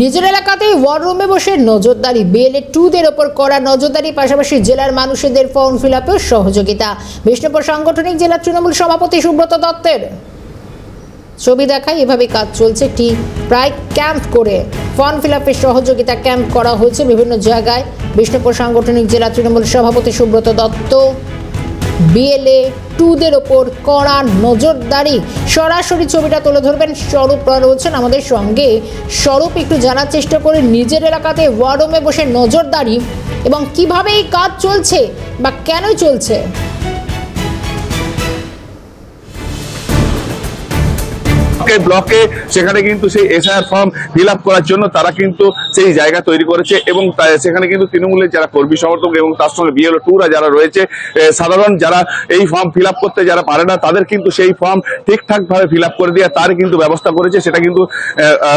নিজের এলাকাতেই ওয়ার রুমে বসে নজরদারি বিএলএ টুদের ওপর করা নজরদারি, পাশাপাশি জেলার মানুষদের ফর্ম ফিল আপেও সহযোগিতা। বিষ্ণুপুর সাংগঠনিক জেলা তৃণমূল সভাপতি সুব্রত দত্তের ছবি দেখায় এভাবে কাজ চলছে। একটি প্রায় ক্যাম্প করে ফর্ম ফিল আপের সহযোগিতা ক্যাম্প করা হয়েছে বিভিন্ন জায়গায়। বিষ্ণুপুর সাংগঠনিক জেলা তৃণমূল সভাপতি সুব্রত দত্ত বিএলএ টুদের ওপর কড়া নজরদারি। সরাসরি ছবিটা তুলে ধরবেন স্বরূপ রয়েছেন আমাদের সঙ্গে। স্বরূপ একটু জানার চেষ্টা করে নিজের এলাকাতে ওয়ার্ডরুমে বসে নজরদারি এবং কীভাবে এই কাজ চলছে বা কেন চলছে? ব্লকে ব্লকে সেখানে কিন্তু সেই এসআইআর ফর্ম ফিল করার জন্য তারা কিন্তু সেই জায়গা তৈরি করেছে এবং সেখানে কিন্তু তৃণমূলের যারা কর্মী সমর্থক এবং তার সঙ্গে বিএলও টুরা যারা রয়েছে সাধারণ যারা এই ফর্ম ফিল করতে যারা পারে না, তাদের কিন্তু সেই ফর্ম ঠিকঠাকভাবে ফিল করে দেওয়া তার কিন্তু ব্যবস্থা করেছে। সেটা কিন্তু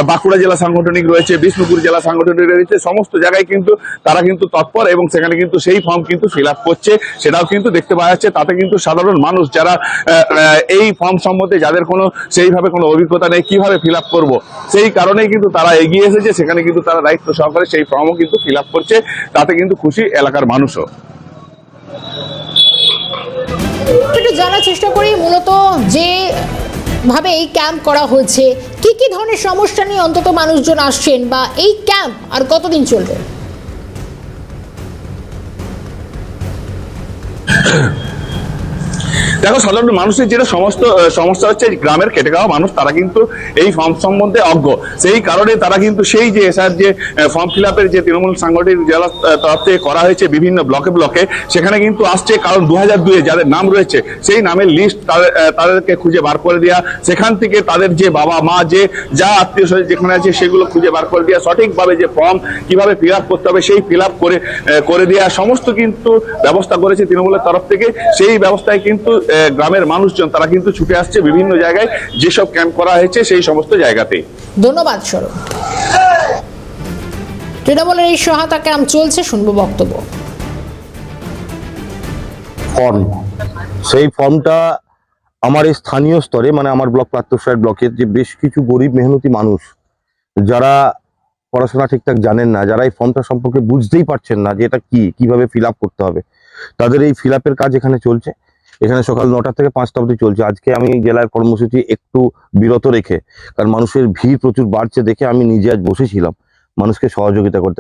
বাঁকুড়া জেলা সাংগঠনিক রয়েছে, বিষ্ণুপুর জেলা সাংগঠনিক রয়েছে, সমস্ত জায়গায় কিন্তু তারা কিন্তু তৎপর এবং সেখানে কিন্তু সেই ফর্ম কিন্তু ফিল করছে। সেটাও কিন্তু দেখতে পাওয়া যাচ্ছে। তাতে কিন্তু সাধারণ মানুষ যারা এই ফর্ম সম্বন্ধে যাদের কোনো সেইভাবে কোনো অভিজ্ঞতা নেই, কীভাবে ফিল আপ করব? সেই কারণেই কিন্তু তারা এগিয়ে এসেছে, সেখানে কিন্তু তারা দায়িত্ব সহকারে সেই ফর্মও কিন্তু ফিল আপ করছে, তাতে কিন্তু খুশি এলাকার মানুষও। একটু জানার চেষ্টা করি, মূলত যে ভাবে এই ক্যাম্প করা হয়েছে, কি কি ধরনের সমস্যা নিয়ে অন্তত মানুষজন আসছেন বা এই ক্যাম্প আর কতদিন চলবে? দেখো সাধারণ মানুষের যেটা সমস্ত সমস্যা হচ্ছে গ্রামের খেটে খাওয়া মানুষ, তারা কিন্তু এই ফর্ম সম্বন্ধে অজ্ঞ। সেই কারণে তারা কিন্তু সেই যে এসআর যে ফর্ম ফিল আপের যে তৃণমূল সাংগঠনিক জেলা তরফ থেকে করা হয়েছে বিভিন্ন ব্লকে ব্লকে সেখানে কিন্তু আসছে কারণ দু হাজার দুয়ে যাদের নাম রয়েছে, সেই নামের লিস্ট তাদেরকে খুঁজে বার করে দেওয়া সেখান থেকে তাদের যে বাবা মা, যে যা আত্মীয় স্বজন যেখানে আছে, সেগুলো খুঁজে বার করে দেওয়া সঠিকভাবে যে ফর্ম কীভাবে ফিল আপ করতে হবে, সেই ফিল আপ করে করে দেওয়া সমস্ত কিন্তু ব্যবস্থা করেছে তৃণমূলের তরফ থেকে। সেই ব্যবস্থায় কিন্তু গ্রামের মানুষজন তারা কিন্তু ছুটে আসছে বিভিন্ন জায়গায় যেসব ক্যাম্প করা হয়েছে সেই সমস্ত জায়গাতে ধন্যবাদ স্বরূপ তৃণমূলের এই সহায়তা ক্যাম্প চলছে শুনব বক্তব্য। ফর্ম সেই ফর্মটা আমার এই স্থানীয় স্তরে মানে আমার ব্লক পাত্রসাহের ব্লকের যে বেশ কিছু গরিব মেহনতি মানুষ যারা পড়াশোনা ঠিকঠাক জানেন না যারা এই ফর্মটা সম্পর্কে বুঝতেই পারছেন না যে এটা কি কীভাবে ফিল আপ করতে হবে। তাদের এই ফিল আপের কাজ এখানে চলছে। এখানে সকাল নটা থেকে পাঁচটা অবধি চলছে। আজকে আমি জেলার কর্মসূচি একটু বিরত রেখে, কারণ মানুষের ভিড় প্রচুর বাড়ছে দেখে আমি নিজে আজ বসেছিলাম মানুষকে সহযোগিতা করতে